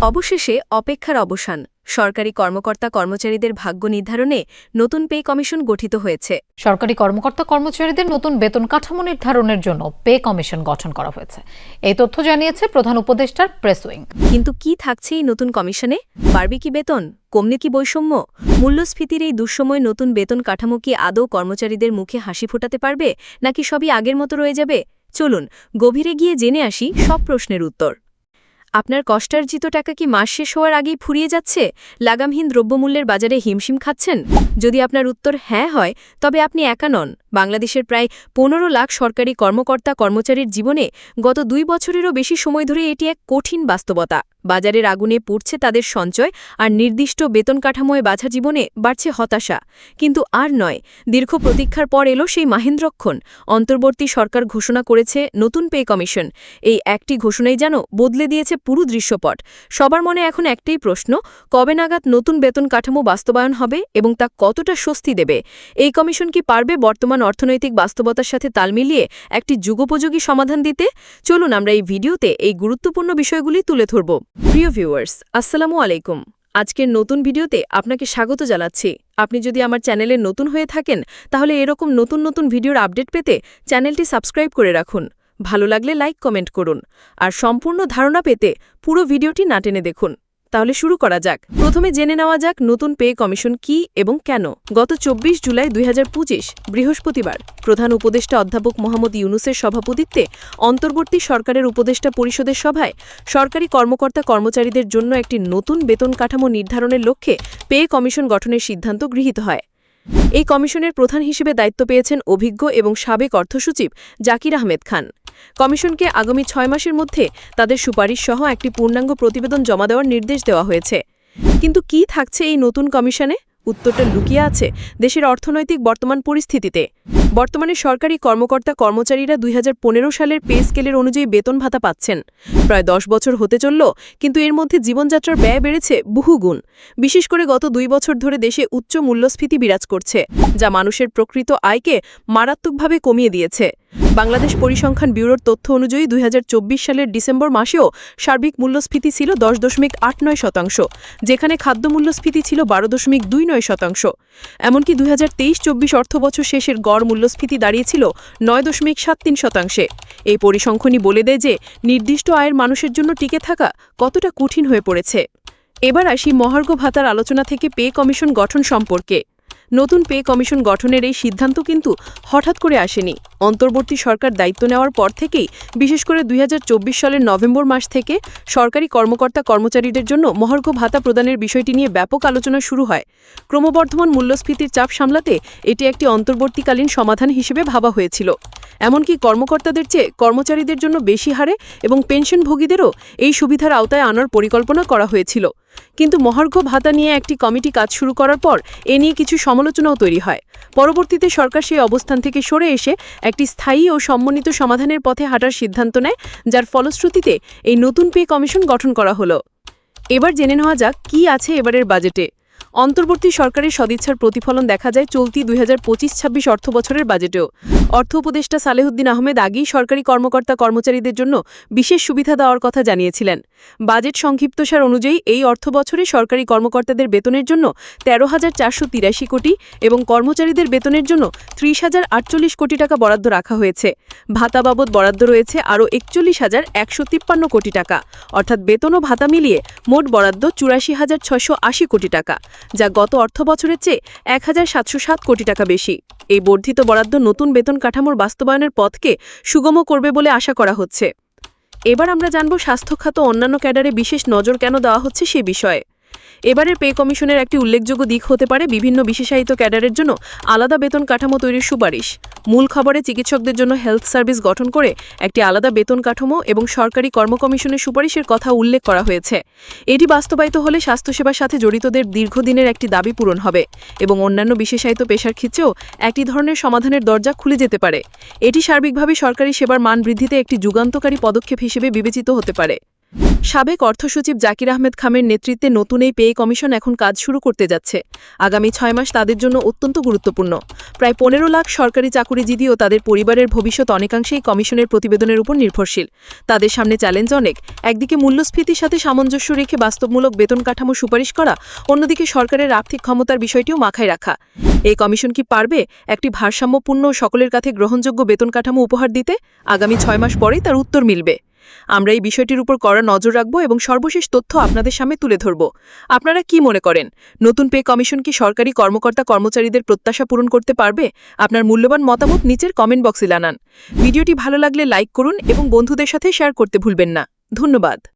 অবশেষে অপেক্ষার অবসান। সরকারি কর্মকর্তা কর্মচারীদের ভাগ্য নির্ধারণে নতুন পে কমিশন গঠিত হয়েছে। সরকারি কর্মকর্তা কর্মচারীদের নতুন বেতন কাঠামো নির্ধারণের জন্য পে কমিশন গঠন করা হয়েছে। এই তথ্য জানিয়েছে প্রধান উপদেষ্টার প্রেস উইং। কিন্তু কি থাকছে এই নতুন কমিশনে? বাড়বে কি বেতন কমলে কি বৈষম্য? মূল্যস্ফীতির এই দুঃসময় নতুন বেতন কাঠামো কি আদৌ কর্মচারীদের মুখে হাসি ফোটাতে পারবে নাকি সবই আগের মতো রয়ে যাবে? চলুন গভীরে গিয়ে জেনে আসি সব প্রশ্নের উত্তর। আপনার কষ্টার্জিত টাকা কি মাস শেষ হওয়ার আগেই ফুরিয়ে যাচ্ছে? লাগামহীন দ্রব্যমূল্যের বাজারে হিমশিম খাচ্ছেন? যদি আপনার উত্তর হ্যাঁ হয়, তবে আপনি একা নন। বাংলাদেশের প্রায় পনেরো লাখ সরকারি কর্মকর্তা কর্মচারীর জীবনে গত দুই বছরেরও বেশি সময় ধরে এটি এক কঠিন বাস্তবতা। বাজারের আগুনে পুড়ছে তাদের সঞ্চয় আর নির্দিষ্ট বেতন কাঠামোয় বাছা জীবনে বাড়ছে হতাশা। কিন্তু আর নয়, দীর্ঘ প্রতীক্ষার পর এলো সেই মাহেন্দ্রক্ষণ অন্তর্বর্তী সরকার ঘোষণা করেছে নতুন পে কমিশন। এই একটি ঘোষণাই যেন বদলে দিয়েছে পুরো দৃশ্যপট। সবার মনে এখন একটাই প্রশ্ন, কবে নাগাদ নতুন বেতন কাঠামো বাস্তবায়ন হবে এবং তা কতটা স্বস্তি দেবে? এই কমিশন কি পারবে বর্তমান অর্থনৈতিক বাস্তবতার সাথে তাল মিলিয়ে একটি যুগোপযোগী সমাধান দিতে? চলুন আমরা এই ভিডিওতে এই গুরুত্বপূর্ণ বিষয়গুলি তুলে ধরব। প্রিয় ভিউয়ার্স, আসসালামু আলাইকুম। আজকের নতুন ভিডিওতে আপনাকে স্বাগত জানাচ্ছি। আপনি যদি আমার চ্যানেলে নতুন হয়ে থাকেন, তাহলে এরকম নতুন নতুন ভিডিওর আপডেট পেতে চ্যানেলটি সাবস্ক্রাইব করে রাখুন। ভালো লাগলে লাইক, কমেন্ট করুন। আর সম্পূর্ণ ধারণা পেতে পুরো ভিডিওটি না টেনে দেখুন। তাহলে শুরু করা যাক। প্রথমে জেনে নেওয়া যাক নতুন পে কমিশন কি এবং কেন। গত চব্বিশ জুলাই দুই হাজার পঁচিশ, বৃহস্পতিবার, প্রধান উপদেষ্টা অধ্যাপক মোহাম্মদ ইউনুসের সভাপতিত্বে অন্তর্বর্তী সরকারের উপদেষ্টা পরিষদের সভায় সরকারি কর্মকর্তা কর্মচারীদের জন্য একটি নতুন বেতন কাঠামো নির্ধারণের লক্ষ্যে পে কমিশন গঠনের সিদ্ধান্ত গৃহীত হয়। এই কমিশনের প্রধান হিসেবে দায়িত্ব পেয়েছেন অভিজ্ঞ এবং সাবেক অর্থসচিব জাকির আহমেদ খান। কমিশনকে আগামী ছয় মাসের মধ্যে তাদের সুপারিশ সহ একটি পূর্ণাঙ্গ প্রতিবেদন জমা দেওয়ার নির্দেশ দেওয়া হয়েছে। কিন্তু কি থাকছে এই নতুন কমিশনে? উত্তরটা লুকিয়ে আছে দেশের অর্থনৈতিক বর্তমান পরিস্থিতিতে। বর্তমানে সরকারি কর্মকর্তা কর্মচারীরা দুই হাজার পনেরো সালের পে স্কেলের অনুযায়ী বেতন ভাতা পাচ্ছেন। প্রায় দশ বছর হতে চলল, কিন্তু এর মধ্যে জীবনযাত্রার ব্যয় বেড়েছে বহুগুণ। বিশেষ করে গত দুই বছর ধরে দেশে উচ্চ মূল্যস্ফীতি বিরাজ করছে, যা মানুষের প্রকৃত আয়কে মারাত্মকভাবে কমিয়ে দিয়েছে। বাংলাদেশ পরিসংখ্যান ব্যুরোর তথ্য অনুযায়ী দুই হাজার চব্বিশ সালের ডিসেম্বর মাসেও সার্বিক মূল্যস্ফীতি ছিল দশ দশমিক আট নয় শতাংশ, যেখানে খাদ্য মূল্যস্ফীতি ছিল বারো দশমিক দুই নয় শতাংশ। এমনকি দুই হাজার তেইশ চব্বিশ অর্থবছর শেষের গড় মূল্যস্ফীতি দাঁড়িয়েছিল নয় দশমিক সাত তিন শতাংশে। এই পরিসংখ্যানই বলে দেয় যে, নির্দিষ্ট আয়ের মানুষের জন্য টিকে থাকা কতটা কঠিন হয়ে পড়েছে। এবার আসি মহার্ঘ ভাতার আলোচনা থেকে পে কমিশন গঠন সম্পর্কে। নতুন পে কমিশন গঠনের এই সিদ্ধান্ত কিন্তু হঠাৎ করে আসেনি। অন্তর্বর্তী সরকার দায়িত্ব নেওয়ার পর থেকেই, বিশেষ করে দুই হাজার চব্বিশ সালের নভেম্বর মাস থেকে, সরকারি কর্মকর্তা কর্মচারীদের জন্য মহার্ঘ ভাতা প্রদানের বিষয়টি নিয়ে ব্যাপক আলোচনা শুরু হয়। ক্রমবর্ধমান মূল্যস্ফীতির চাপ সামলাতে এটি একটি অন্তর্বর্তীকালীন সমাধান হিসেবে ভাবা হয়েছিল। এমনকি কর্মকর্তাদের চেয়ে কর্মচারীদের জন্য বেশি হারে এবং পেনশনভোগীদেরও এই সুবিধার আওতায় আনার পরিকল্পনা করা হয়েছিল। কিন্তু মহার্ঘ ভাতা নিয়ে একটি কমিটি কাজ শুরু করার পর এ নিয়ে কিছু সমালোচনাও তৈরি হয়। পরবর্তীতে সরকার সেই অবস্থান থেকে সরে এসে একটি স্থায়ী ও সম্মানিত সমাধানের পথে হাঁটার সিদ্ধান্ত নেয়, যার ফলশ্রুতিতে এই নতুন পে কমিশন গঠন করা হলো। এবার জেনে নেওয়া যাক, কি আছে এবারের বাজেটে। অন্তর্বর্তী সরকারের সদিচ্ছার প্রতিফলন দেখা যায় চলতি দুই হাজার পঁচিশ ছাব্বিশ অর্থ বছরের বাজেটেও। অর্থ উপদেষ্টা সালেহুদ্দিন আহমেদ আগেই সরকারি কর্মকর্তা কর্মচারীদের জন্য বিশেষ সুবিধা দেওয়ার কথা জানিয়েছিলেন। বাজেট সংক্ষিপ্তসার অনুযায়ী এই অর্থ বছরে সরকারি কর্মকর্তাদের বেতনের জন্য তেরো হাজার চারশো তিরাশি কোটি এবং কর্মচারীদের বেতনের জন্য ত্রিশ হাজার আটচল্লিশ কোটি টাকা বরাদ্দ রাখা হয়েছে। ভাতা বাবদ বরাদ্দ রয়েছে আরও একচল্লিশ হাজার একশো তিপ্পান্ন কোটি টাকা। অর্থাৎ বেতন ও ভাতা মিলিয়ে মোট বরাদ্দ চুরাশি হাজার ছশো আশি কোটি টাকা। যা গত অর্থ বছরের চেয়ে এক হাজার সাতশো সাত কোটি টাকা বেশি। এই বর্ধিত বরাদ্দ নতুন বেতন কাঠামোর বাস্তবায়নের পথকে সুগম করবে বলে আশা করা হচ্ছে। এবার আমরা জানব স্বাস্থ্যখাত অন্যান্য ক্যাডারে বিশেষ নজর কেন দেওয়া হচ্ছে সে বিষয়ে। এবারের পে কমিশনের একটি উল্লেখযোগ্য দিক হতে পারে বিভিন্ন বিশেষায়িত ক্যাডারের জন্য আলাদা বেতন কাঠামো তৈরির সুপারিশ। মূল খবরে চিকিৎসকদের জন্য হেলথ সার্ভিস গঠন করে একটি আলাদা বেতন কাঠামো এবং সরকারি কর্ম কমিশনের সুপারিশের কথা উল্লেখ করা হয়েছে। এটি বাস্তবায়িত হলে স্বাস্থ্যসেবার সাথে জড়িতদের দীর্ঘদিনের একটি দাবি পূরণ হবে এবং অন্যান্য বিশেষায়িত পেশার ক্ষেত্রেও একটি ধরনের সমাধানের দরজা খুলে যেতে পারে। এটি সার্বিকভাবে সরকারি সেবার মান বৃদ্ধিতে একটি যুগান্তকারী পদক্ষেপ হিসেবে বিবেচিত হতে পারে। সাবেক অর্থসচিব জাকির আহমেদ খামের নেতৃত্বে নতুন এই পে কমিশন এখন কাজ শুরু করতে যাচ্ছে। আগামী ছয় মাস তাদের জন্য অত্যন্ত গুরুত্বপূর্ণ। প্রায় পনেরো লাখ সরকারি চাকুরিজীবী ও তাদের পরিবারের ভবিষ্যৎ অনেকাংশেই কমিশনের প্রতিবেদনের উপর নির্ভরশীল। তাদের সামনে চ্যালেঞ্জ অনেক। একদিকে মূল্যস্ফীতির সাথে সামঞ্জস্য রেখে বাস্তবমূলক বেতন কাঠামো সুপারিশ করা, অন্যদিকে সরকারের আর্থিক ক্ষমতার বিষয়টিও মাথায় রাখা। এই কমিশন কি পারবে একটি ভারসাম্যপূর্ণ, সকলের কাছে গ্রহণযোগ্য বেতন কাঠামো উপহার দিতে? আগামী ছয় মাস পরেই তার উত্তর মিলবে। আমরা এই বিষয়টির উপর কড়া নজর রাখব এবং সর্বশেষ তথ্য আপনাদের সামনে তুলে ধরব। আপনারা কি মনে করেন? নতুন পে কমিশন কি সরকারি কর্মকর্তা কর্মচারীদের প্রত্যাশা পূরণ করতে পারবে? আপনার মূল্যবান মতামত নিচের কমেন্ট বক্সে জানান। ভিডিওটি ভালো লাগলে লাইক করুন এবং বন্ধুদের সাথে শেয়ার করতে ভুলবেন না। ধন্যবাদ।